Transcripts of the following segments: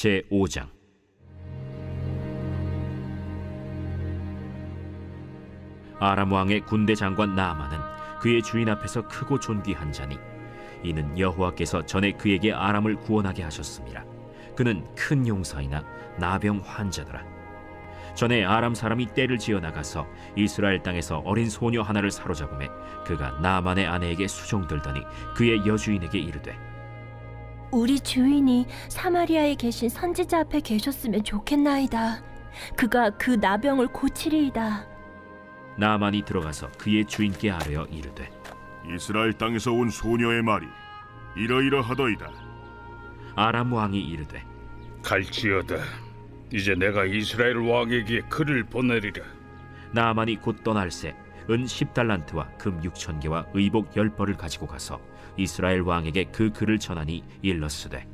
제 5장 아람 왕의 군대 장관 나아만은 그의 주인 앞에서 크고 존귀한 자니 이는 여호와께서 전에 그에게 아람을 구원하게 하셨습니다. 그는 큰 용사이나 나병 환자더라. 전에 아람 사람이 떼를 지어 나가서 이스라엘 땅에서 어린 소녀 하나를 사로잡음에 그가 나만의 아내에게 수종들더니 그의 여주인에게 이르되 우리 주인이 사마리아에 계신 선지자 앞에 계셨으면 좋겠나이다. 그가 그 나병을 고치리이다. 나만이 들어가서 그의 주인께 아뢰어 이르되 이스라엘 땅에서 온 소녀의 말이 이러이러하더이다. 아람 왕이 이르되 갈지어다. 이제 내가 이스라엘 왕에게 글을 보내리라. 나만이 곧 떠날새 은 10달란트와 금 6천 개와 의복 10벌을 가지고 가서 이스라엘 왕에게 그 글을 전하니 일렀으되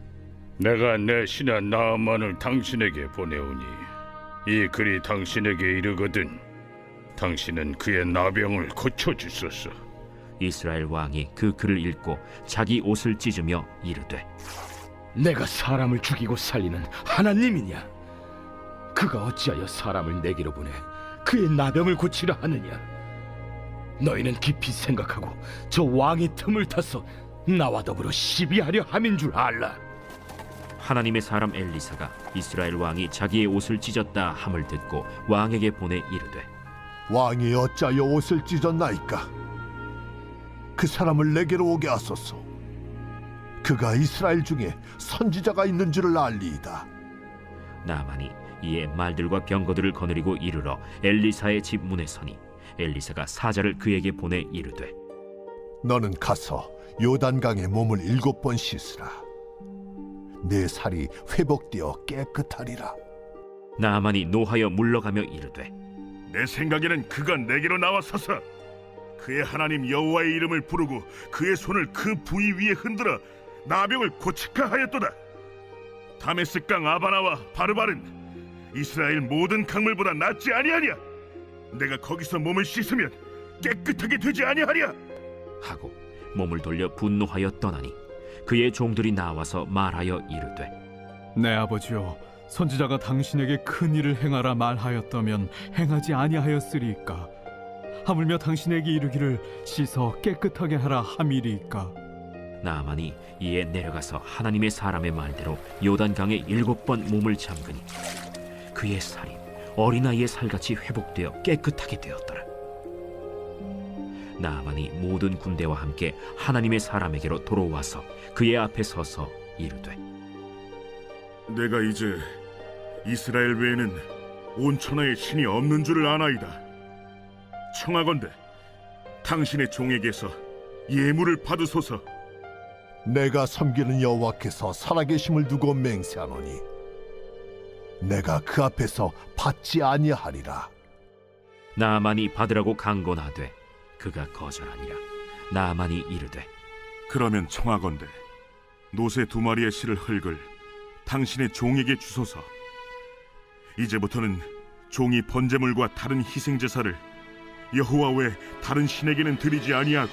내가 내 신하 나아만을 당신에게 보내오니 이 글이 당신에게 이르거든 당신은 그의 나병을 고쳐 주소서. 이스라엘 왕이 그 글을 읽고 자기 옷을 찢으며 이르되 내가 사람을 죽이고 살리는 하나님이냐? 그가 어찌하여 사람을 내게로 보내 그의 나병을 고치라 하느냐? 너희는 깊이 생각하고 저 왕의 틈을 타서 나와 더불어 시비하려 함인 줄 알라. 하나님의 사람 엘리사가 이스라엘 왕이 자기의 옷을 찢었다 함을 듣고 왕에게 보내 이르되 왕이 어찌하여 옷을 찢었나이까? 그 사람을 내게로 오게 하소서. 그가 이스라엘 중에 선지자가 있는 줄을 알리이다. 나만이 이에 말들과 병거들을 거느리고 이르러 엘리사의 집 문에 서니 엘리사가 사자를 그에게 보내 이르되 너는 가서 요단강에 몸을 일곱 번 씻으라. 내 살이 회복되어 깨끗하리라. 나만이 노하여 물러가며 이르되 내 생각에는 그가 내게로 나와서서 그의 하나님 여호와의 이름을 부르고 그의 손을 그 부위 위에 흔들어 나병을 고치카 하였도다. 다메스 강 아바나와 바르바른 이스라엘 모든 강물보다 낫지 아니하냐? 내가 거기서 몸을 씻으면 깨끗하게 되지 아니하랴? 하고 몸을 돌려 분노하여 떠나니 그의 종들이 나와서 말하여 이르되 내 아버지여 선지자가 당신에게 큰 일을 행하라 말하였다면 행하지 아니하였으리이까 하물며 당신에게 이르기를 씻어 깨끗하게 하라 함이리이까 나만이 이에 내려가서 하나님의 사람의 말대로 요단강에 일곱 번 몸을 잠그니 그의 살이 어린아이의 살같이 회복되어 깨끗하게 되었더라 나만이 모든 군대와 함께 하나님의 사람에게로 돌아와서 그의 앞에 서서 이르되 내가 이제 이스라엘 외에는 온 천하에 신이 없는 줄을 아나이다. 청하건대 당신의 종에게서 예물을 받으소서. 내가 섬기는 여호와께서 살아계심을 두고 맹세하노니 내가 그 앞에서 받지 아니하리라. 나만이 받으라고 강권하되 그가 거절하니라 나만이 이르되 그러면 청하건대 노새 두 마리의 실을 흙을 당신의 종에게 주소서. 이제부터는 종이 번제물과 다른 희생 제사를 여호와 외 다른 신에게는 드리지 아니하고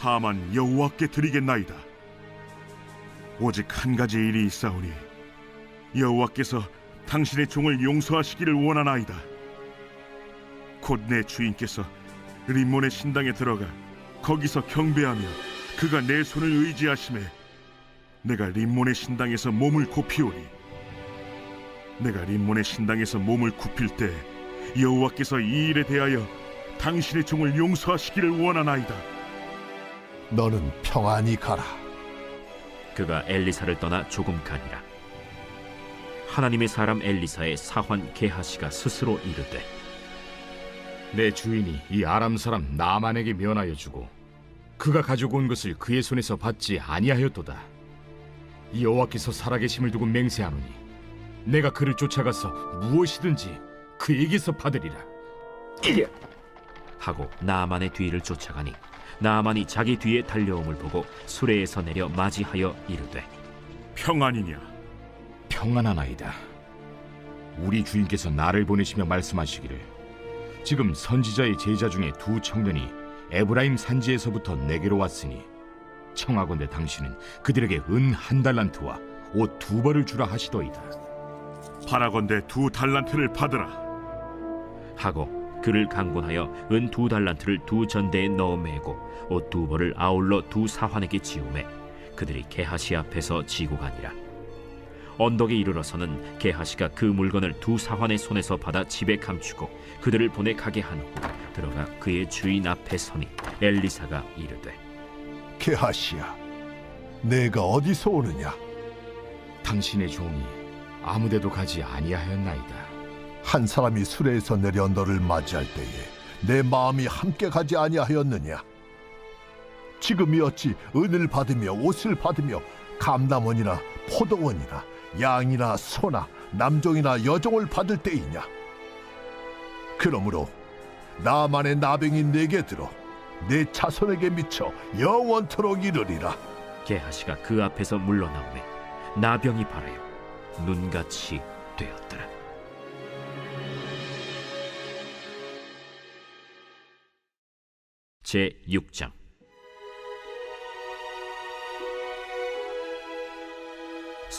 다만 여호와께 드리겠나이다. 오직 한 가지 일이 있사오니 여호와께서 당신의 종을 용서하시기를 원하나이다. 곧 내 주인께서 림몬의 신당에 들어가 거기서 경배하며 그가 내 손을 의지하심에 내가 림몬의 신당에서 몸을 굽히오니 내가 림몬의 신당에서 몸을 굽힐 때 여호와께서 이 일에 대하여 당신의 종을 용서하시기를 원하나이다. 너는 평안히 가라. 그가 엘리사를 떠나 조금 가니라 하나님의 사람 엘리사의 사환 게하시가 스스로 이르되 내 주인이 이 아람 사람 나만에게 면하여 주고 그가 가지고 온 것을 그의 손에서 받지 아니하였도다. 이 여호와께서 살아계심을 두고 맹세하노니 내가 그를 쫓아가서 무엇이든지 그에게서 받으리라. 하고 나만의 뒤를 쫓아가니 나만이 자기 뒤에 달려옴을 보고 수레에서 내려 맞이하여 이르되 평안이냐? 평안하나이다. 우리 주인께서 나를 보내시며 말씀하시기를 지금 선지자의 제자 중에 두 청년이 에브라임 산지에서부터 내게로 왔으니 청하건대 당신은 그들에게 은 한 달란트와 옷 두 벌을 주라 하시도이다. 바라건대 두 달란트를 받으라. 하고 그를 강권하여 은 두 달란트를 두 전대에 넣어 매고 옷 두 벌을 아울러 두 사환에게 지우매 그들이 게하시 앞에서 지고 가니라 언덕에 이르러서는 게하시가 그 물건을 두 사환의 손에서 받아 집에 감추고 그들을 보내 가게 한 후 들어가 그의 주인 앞에 서니 엘리사가 이르되 게하시야, 내가 어디서 오느냐? 당신의 종이 아무데도 가지 아니하였나이다. 한 사람이 수레에서 내려 너를 맞이할 때에 내 마음이 함께 가지 아니하였느냐? 지금이 어찌 은을 받으며 옷을 받으며 감남원이나 포도원이나 양이나 소나 남종이나 여종을 받을 때이냐? 그러므로 나만의 나병이 내게 들어 내 자손에게 미쳐 영원토록 이르리라. 게하시가 그 앞에서 물러나오매 나병이 발하여 눈같이 되었더라 제 6장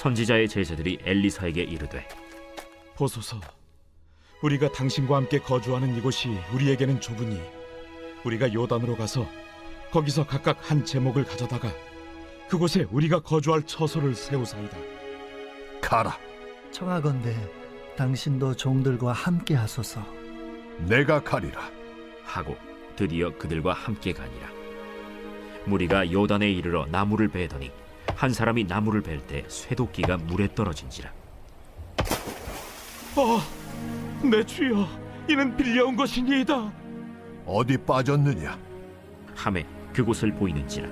선지자의 제자들이 엘리사에게 이르되 보소서, 우리가 당신과 함께 거주하는 이곳이 우리에게는 좁으니 우리가 요단으로 가서 거기서 각각 한 제목을 가져다가 그곳에 우리가 거주할 처소를 세우사이다. 가라. 청하건대 당신도 종들과 함께 하소서. 내가 가리라. 하고 드디어 그들과 함께 가니라 무리가 요단에 이르러 나무를 베더니 한 사람이 나무를 벨 때 쇠도끼가 물에 떨어진지라 어, 내 주여, 이는 빌려온 것이니이다. 어디 빠졌느냐? 함에 그곳을 보이는지라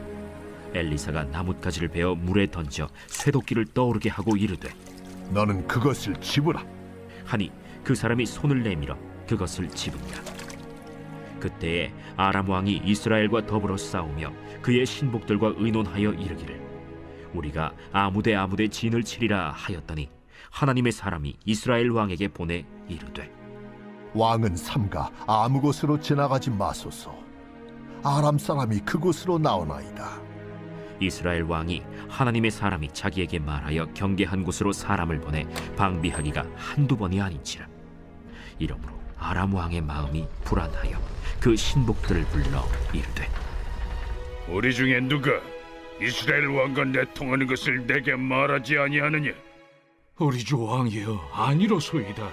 엘리사가 나뭇가지를 베어 물에 던져 쇠도끼를 떠오르게 하고 이르되 너는 그것을 집으라. 하니 그 사람이 손을 내밀어 그것을 집으니라 그때에 아람 왕이 이스라엘과 더불어 싸우며 그의 신복들과 의논하여 이르기를 우리가 아무데 아무데 진을 치리라 하였더니 하나님의 사람이 이스라엘 왕에게 보내 이르되 왕은 삼가 아무 곳으로 지나가지 마소서. 아람 사람이 그곳으로 나오나이다. 이스라엘 왕이 하나님의 사람이 자기에게 말하여 경계한 곳으로 사람을 보내 방비하기가 한두 번이 아닌지라 이러므로 아람 왕의 마음이 불안하여 그 신복들을 불러 이르되 우리 중에 누가 이스라엘 왕과 내통하는 것을 내게 말하지 아니하느냐? 우리 주 왕이여 아니로소이다.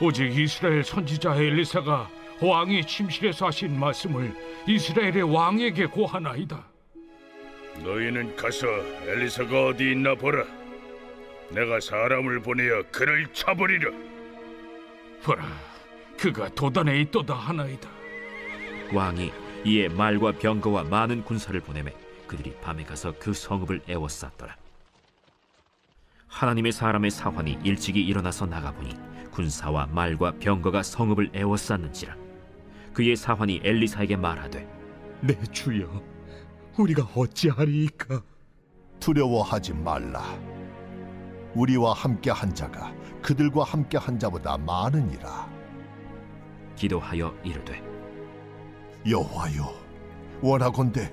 오직 이스라엘 선지자 엘리사가 왕이 침실에서 하신 말씀을 이스라엘의 왕에게 고하나이다. 너희는 가서 엘리사가 어디 있나 보라. 내가 사람을 보내어 그를 쳐버리라. 보라, 그가 도단에 있도다 하나이다. 왕이 이에 말과 병거와 많은 군사를 보내매 그들이 밤에 가서 그 성읍을 에워쌌더라. 하나님의 사람의 사환이 일찍이 일어나서 나가보니 군사와 말과 병거가 성읍을 에워쌌는지라. 그의 사환이 엘리사에게 말하되 내 주여, 우리가 어찌하리이까? 두려워하지 말라. 우리와 함께 한 자가 그들과 함께 한 자보다 많으니라. 기도하여 이르되 여호와여, 원하건대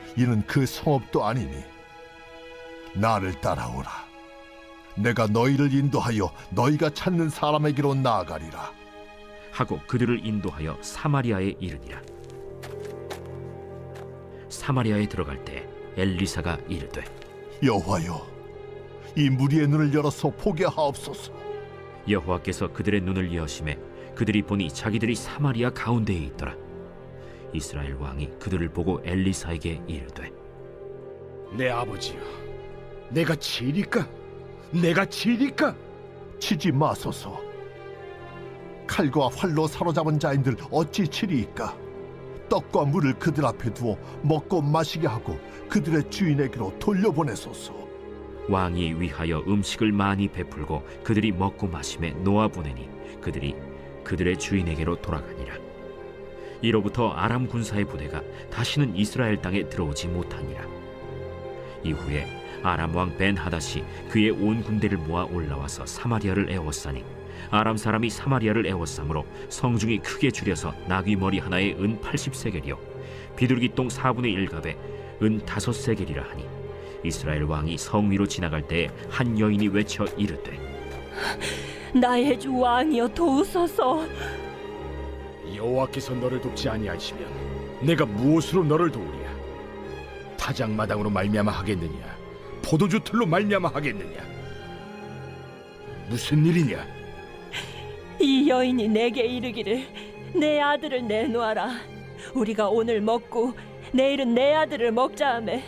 이는 그 성읍도 아니니 나를 따라오라. 내가 너희를 인도하여 너희가 찾는 사람에게로 나아가리라. 하고 그들을 인도하여 사마리아에 이르니라. 사마리아에 들어갈 때 엘리사가 이르되 여호와여 이 무리의 눈을 열어서 보게 하옵소서. 여호와께서 그들의 눈을 여심해 그들이 보니 자기들이 사마리아 가운데에 있더라 이스라엘 왕이 그들을 보고 엘리사에게 이르되 내 아버지여, 내가 치리까? 내가 치리까? 치지 마소서 칼과 활로 사로잡은 자인들 어찌 치리이까 떡과 물을 그들 앞에 두어 먹고 마시게 하고 그들의 주인에게로 돌려보내소서 왕이 위하여 음식을 많이 베풀고 그들이 먹고 마심에 놓아 보내니 그들이 그들의 주인에게로 돌아가니라. 이로부터 아람 군사의 부대가 다시는 이스라엘 땅에 들어오지 못하니라. 이후에 아람 왕 벤 하닷이 그의 온 군대를 모아 올라와서 사마리아를 에워싸니 아람 사람이 사마리아를 에워싸므로 성중이 크게 줄여서 나귀 머리 하나에 은 80세겔이요 비둘기 똥 4분의 1갑에 은 5세겔이라 하니 이스라엘 왕이 성 위로 지나갈 때에 한 여인이 외쳐 이르되 나의 주 왕이여 도우소서. 여호와께서 너를 돕지 아니하시면 내가 무엇으로 너를 도우랴? 타작마당으로 말미암아 하겠느냐? 포도주 틀로 말미암아 하겠느냐? 무슨 일이냐? 이 여인이 내게 이르기를 내 아들을 내놓아라. 우리가 오늘 먹고 내일은 내 아들을 먹자 하매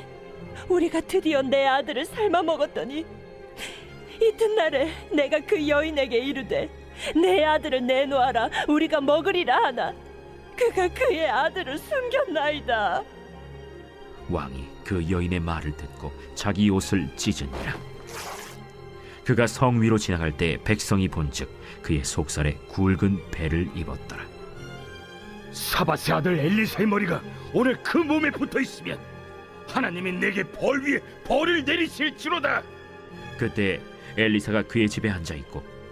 우리가 드디어 내 아들을 삶아 먹었더니 이튿날에 내가 그 여인에게 이르되 내 아들을 내놓아라 우리가 먹으리라 하나 그가 그의 아들을 숨겼나이다. 왕이 그 여인의 말을 듣고 자기 옷을 찢으니라 그가 성 위로 지나갈 때 백성이 본즉 그의 속살에 굵은 배를 입었더라 사바세 아들 엘리사의 머리가 오늘 그 몸에 붙어 있으면 하나님이 내게 벌 위에 벌을 내리실지로다. 그때 엘리사가 그의 집에 앉아 있고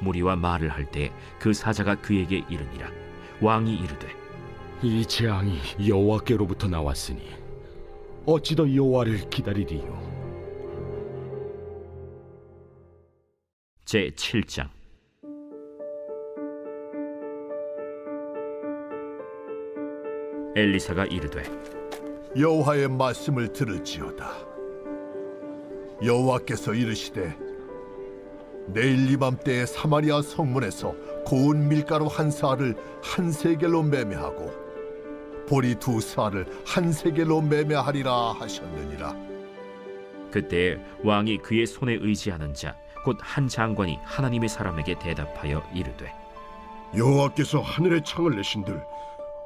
무리와 말을 할 때 그 사자가 그에게 이르니라 왕이 이르되 이 재앙이 여호와께로부터 나왔으니 어찌 더 여호와를 기다리리요? 제 7장 엘리사가 이르되 여호와의 말씀을 들을지어다. 여호와께서 이르시되 내일 이맘때에 사마리아 성문에서 고운 밀가루 한 사를 한 세겔로 매매하고 보리 두 사를 한 세겔로 매매하리라 하셨느니라. 그때 왕이 그의 손에 의지하는 자 곧 한 장관이 하나님의 사람에게 대답하여 이르되 여호와께서 하늘의 창을 내신들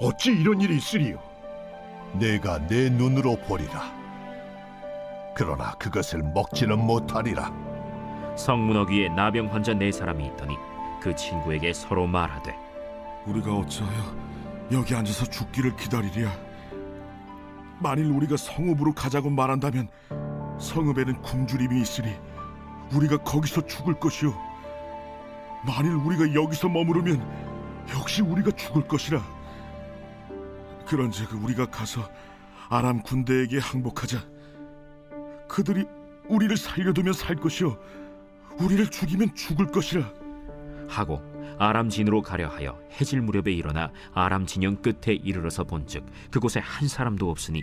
어찌 이런 일이 있으리요? 내가 내 눈으로 보리라. 그러나 그것을 먹지는 못하리라. 성문어 위에 나병 환자 네 사람이 있더니 그 친구에게 서로 말하되 우리가 어찌하여 여기 앉아서 죽기를 기다리랴? 만일 우리가 성읍으로 가자고 말한다면 성읍에는 굶주림이 있으니 우리가 거기서 죽을 것이요. 만일 우리가 여기서 머무르면 역시 우리가 죽을 것이라. 그런즉 우리가 가서 아람 군대에게 항복하자. 그들이 우리를 살려두면 살 것이요, 우리를 죽이면 죽을 것이라. 하고 아람 진으로 가려 하여 해질 무렵에 일어나 아람 진영 끝에 이르러서 본즉 그곳에 한 사람도 없으니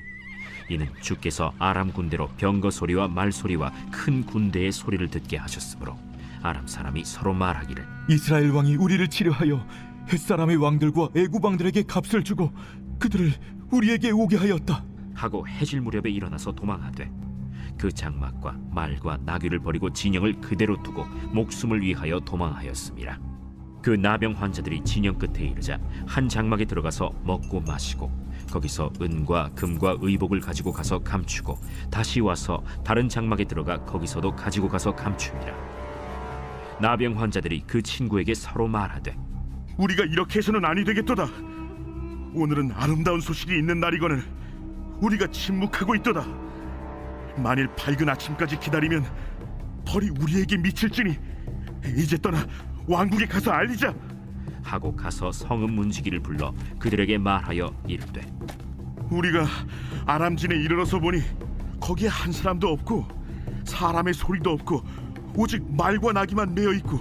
이는 주께서 아람 군대로 병거 소리와 말 소리와 큰 군대의 소리를 듣게 하셨으므로 아람 사람이 서로 말하기를 이스라엘 왕이 우리를 치료하여 햇사람의 왕들과 애굽 왕들에게 값을 주고 그들을 우리에게 오게 하였다. 하고 해질 무렵에 일어나서 도망하되 그 장막과 말과 나귀를 버리고 진영을 그대로 두고 목숨을 위하여 도망하였습니다. 그 나병 환자들이 진영 끝에 이르자 한 장막에 들어가서 먹고 마시고 거기서 은과 금과 의복을 가지고 가서 감추고 다시 와서 다른 장막에 들어가 거기서도 가지고 가서 감춥니다. 나병 환자들이 그 친구에게 서로 말하되 우리가 이렇게 해서는 아니 되겠도다. 오늘은 아름다운 소식이 있는 날이거늘 우리가 침묵하고 있도다. 만일 밝은 아침까지 기다리면 벌이 우리에게 미칠지니 이제 떠나 왕국에 가서 알리자. 하고 가서 성읍 문지기를 불러 그들에게 말하여 이르되 우리가 아람진에 이르러서 보니 거기에 한 사람도 없고 사람의 소리도 없고 오직 말과 나귀만 메어 있고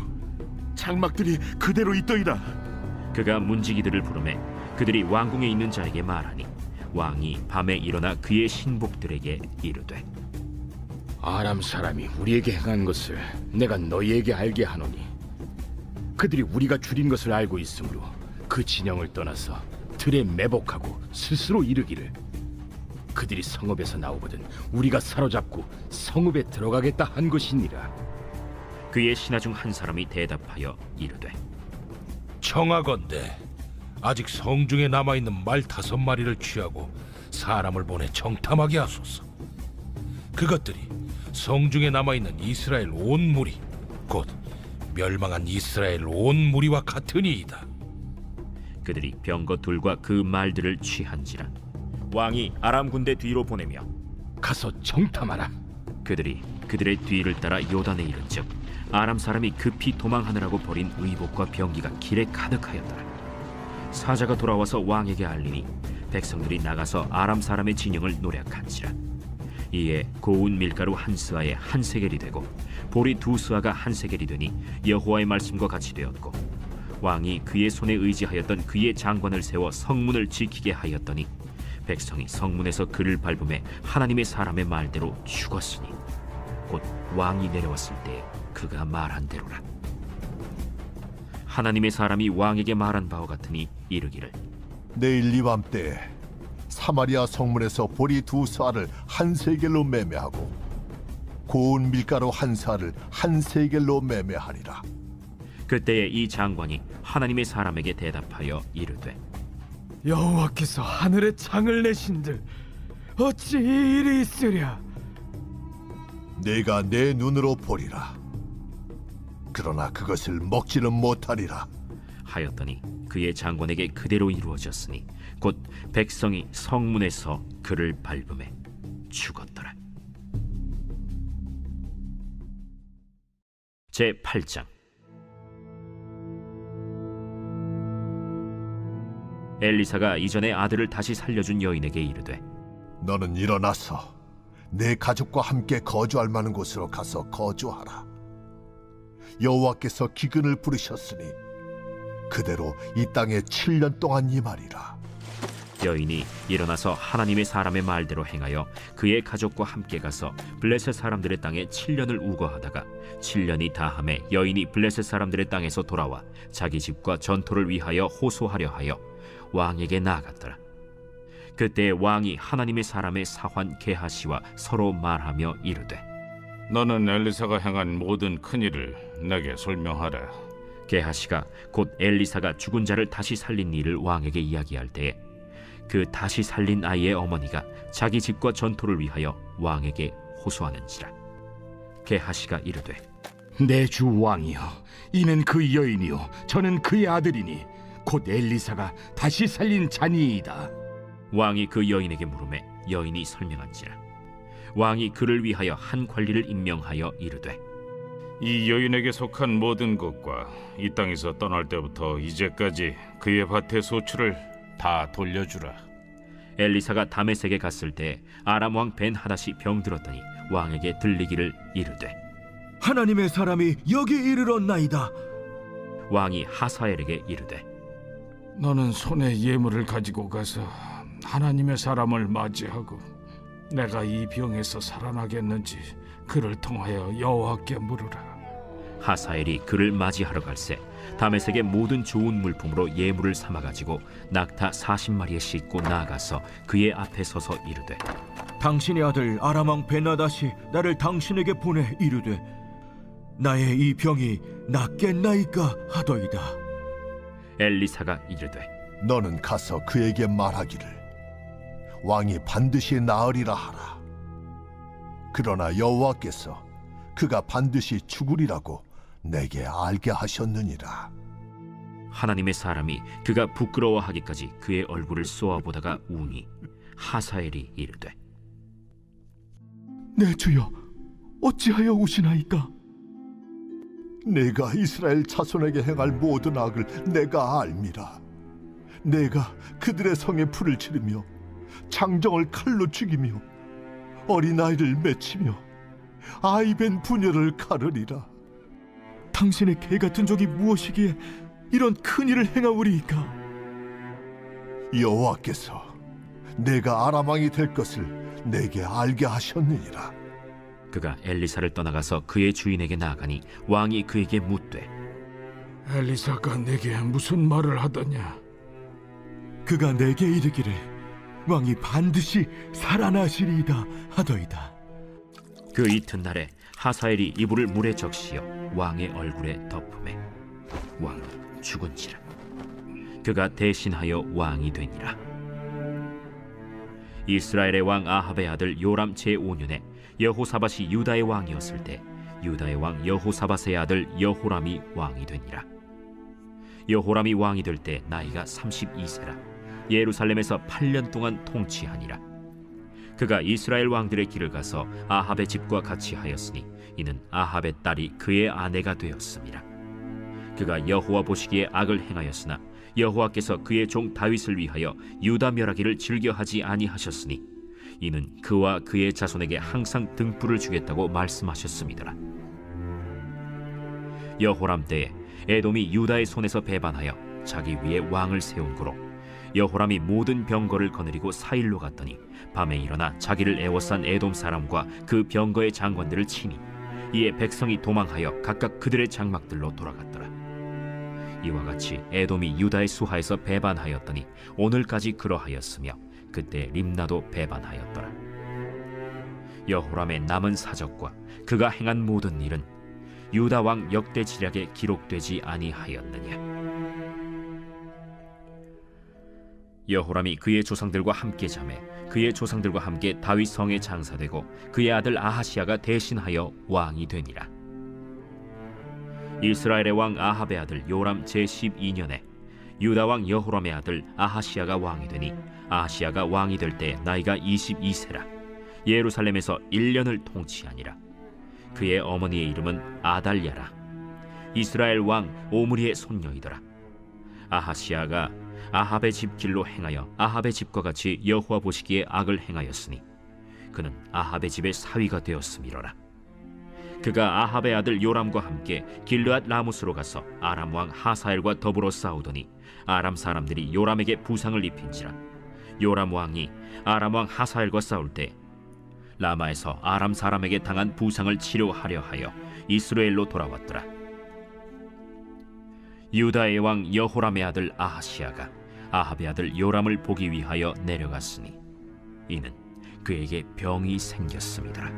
장막들이 그대로 있더이다. 그가 문지기들을 부르매 그들이 왕궁에 있는 자에게 말하니 왕이 밤에 일어나 그의 신복들에게 이르되 아람 사람이 우리에게 행한 것을 내가 너희에게 알게 하노니 그들이 우리가 줄인 것을 알고 있으므로 그 진영을 떠나서 들에 매복하고 스스로 이르기를 그들이 성읍에서 나오거든 우리가 사로잡고 성읍에 들어가겠다 한 것이니라 그의 신하 중 한 사람이 대답하여 이르되 청하건대 아직 성중에 남아 있는 말 다섯 마리를 취하고 사람을 보내 정탐하게 하소서. 그것들이 성중에 남아 있는 이스라엘 온 무리 곧 멸망한 이스라엘 온 무리와 같으니이다. 그들이 병거 둘과 그 말들을 취한지라. 왕이 아람 군대 뒤로 보내며 가서 정탐하라. 그들이 그들의 뒤를 따라 요단에 이른즉 아람 사람이 급히 도망하느라고 버린 의복과 병기가 길에 가득하였더라. 사자가 돌아와서 왕에게 알리니 백성들이 나가서 아람 사람의 진영을 노략한지라 이에 고운 밀가루 한 스아에 한 세겔이 되고 보리 두 스아가 한 세겔이 되니 여호와의 말씀과 같이 되었고 왕이 그의 손에 의지하였던 그의 장관을 세워 성문을 지키게 하였더니 백성이 성문에서 그를 밟음에 하나님의 사람의 말대로 죽었으니 곧 왕이 내려왔을 때 그가 말한 대로라. 하나님의 사람이 왕에게 말한 바와 같으니 이르기를 내일 이밤 때 사마리아 성문에서 보리 두 쌀을 한 세겔로 매매하고 고운 밀가루 한 쌀을 한 세겔로 매매하리라. 그때에 이 장관이 하나님의 사람에게 대답하여 이르되 여호와께서 하늘에 창을 내신들 어찌 이 일이 있으랴 내가 내 눈으로 보리라. 그러나 그것을 먹지는 못하리라. 하였더니 그의 장관에게 그대로 이루어졌으니 곧 백성이 성문에서 그를 밟음에 죽었더라. 제 8장 엘리사가 이전에 아들을 다시 살려준 여인에게 이르되 너는 일어나서 내 가족과 함께 거주할 만한 곳으로 가서 거주하라. 여호와께서 기근을 부르셨으니 그대로 이 땅에 7년 동안 임하리라. 여인이 일어나서 하나님의 사람의 말대로 행하여 그의 가족과 함께 가서 블레셋 사람들의 땅에 7년을 우거하다가 7년이 다함에 여인이 블레셋 사람들의 땅에서 돌아와 자기 집과 전토를 위하여 호소하려 하여 왕에게 나아갔더라. 그때 왕이 하나님의 사람의 사환 게하시와 서로 말하며 이르되 너는 엘리사가 행한 모든 큰 일을 내게 설명하라. 게하시가 곧 엘리사가 죽은 자를 다시 살린 일을 왕에게 이야기할 때에 그 다시 살린 아이의 어머니가 자기 집과 전토를 위하여 왕에게 호소하는지라. 게하시가 이르되 내 주 왕이여 이는 그 여인이요 저는 그의 아들이니 곧 엘리사가 다시 살린 자니이다. 왕이 그 여인에게 물음에 여인이 설명한지라. 왕이 그를 위하여 한 관리를 임명하여 이르되 이 여인에게 속한 모든 것과 이 땅에서 떠날 때부터 이제까지 그의 밭의 소출을 다 돌려주라. 엘리사가 다메섹에 갔을 때 아람 왕 벤 하닷이 병들었더니 왕에게 들리기를 이르되 하나님의 사람이 여기 이르렀나이다 왕이 하사엘에게 이르되 너는 손에 예물을 가지고 가서 하나님의 사람을 맞이하고 내가 이 병에서 살아나겠는지 그를 통하여 여호와께 물으라. 하사엘이 그를 맞이하러 갈새 다메섹의 모든 좋은 물품으로 예물을 삼아 가지고 낙타 40마리에 싣고 나아가서 그의 앞에 서서 이르되 당신의 아들 아람왕 베나다시 나를 당신에게 보내 이르되 나의 이 병이 낫겠나이까 하더이다 엘리사가 이르되 너는 가서 그에게 말하기를 왕이 반드시 나으리라 하라. 그러나 여호와께서 그가 반드시 죽으리라고 내게 알게 하셨느니라. 하나님의 사람이 그가 부끄러워하기까지 그의 얼굴을 쏘아보다가 우니 하사엘이 이르되 내 주여 어찌하여 우시나이까? 내가 이스라엘 자손에게 행할 모든 악을 내가 알미라. 내가 그들의 성에 불을 지르며 장정을 칼로 죽이며 어린아이를 맺히며 아이벤 부녀를 가르리라. 당신의 개 같은 적이 무엇이기에 이런 큰 일을 행하오리이까 여호와께서 내가 아람 왕이 될 것을 내게 알게 하셨느니라. 그가 엘리사를 떠나가서 그의 주인에게 나가니 왕이 그에게 묻되 엘리사가 내게 무슨 말을 하더냐? 그가 내게 이르기를 왕이 반드시 살아나시리이다 하더이다. 그 이튿날에 하사엘이 이불을 물에 적시어 왕의 얼굴에 덮음에 왕은 죽은지라. 그가 대신하여 왕이 되니라. 이스라엘의 왕 아합의 아들 요람 제5년에 여호사밧이 유다의 왕이었을 때 유다의 왕 여호사밧의 아들 여호람이 왕이 되니라. 여호람이 왕이 될 때 나이가 32세라. 예루살렘에서 8년 동안 통치하니라 그가 이스라엘 왕들의 길을 가서 아합의 집과 같이 하였으니 이는 아합의 딸이 그의 아내가 되었습니다. 그가 여호와 보시기에 악을 행하였으나 여호와께서 그의 종 다윗을 위하여 유다 멸하기를 즐겨하지 아니하셨으니 이는 그와 그의 자손에게 항상 등불을 주겠다고 말씀하셨습니다. 여호람 때에 에돔이 유다의 손에서 배반하여 자기 위에 왕을 세운 고로 여호람이 모든 병거를 거느리고 사일로 갔더니 밤에 일어나 자기를 애워싼 에돔 사람과 그 병거의 장관들을 치니 이에 백성이 도망하여 각각 그들의 장막들로 돌아갔더라. 이와 같이 에돔이 유다의 수하에서 배반하였더니 오늘까지 그러하였으며 그때 림나도 배반하였더라. 여호람의 남은 사적과 그가 행한 모든 일은 유다 왕 역대 지략에 기록되지 아니하였느냐. 여호람이 그의 조상들과 함께 잠에 그의 조상들과 함께 다윗 성에 장사되고 그의 아들 아하시아가 대신하여 왕이 되니라. 이스라엘의 왕 아합의 아들 요람 제 12년에 유다 왕 여호람의 아들 아하시아가 왕이 되니 아하시아가 왕이 될 때 나이가 22세라 예루살렘에서 1년을 통치하니라. 그의 어머니의 이름은 아달랴라. 이스라엘 왕 오므리의 손녀이더라. 아하시아가 아합의 집 길로 행하여 아합의 집과 같이 여호와 보시기에 악을 행하였으니 그는 아합의 집의 사위가 되었음이로라. 그가 아합의 아들 요람과 함께 길르앗 라무스로 가서 아람 왕 하사엘과 더불어 싸우더니 아람 사람들이 요람에게 부상을 입힌지라 요람 왕이 아람 왕 하사엘과 싸울 때 라마에서 아람 사람에게 당한 부상을 치료하려 하여 이스라엘로 돌아왔더라. 유다의 왕 여호람의 아들 아하시아가 아합의 아들 요람을 보기 위하여 내려갔으니 이는 그에게 병이 생겼습니다.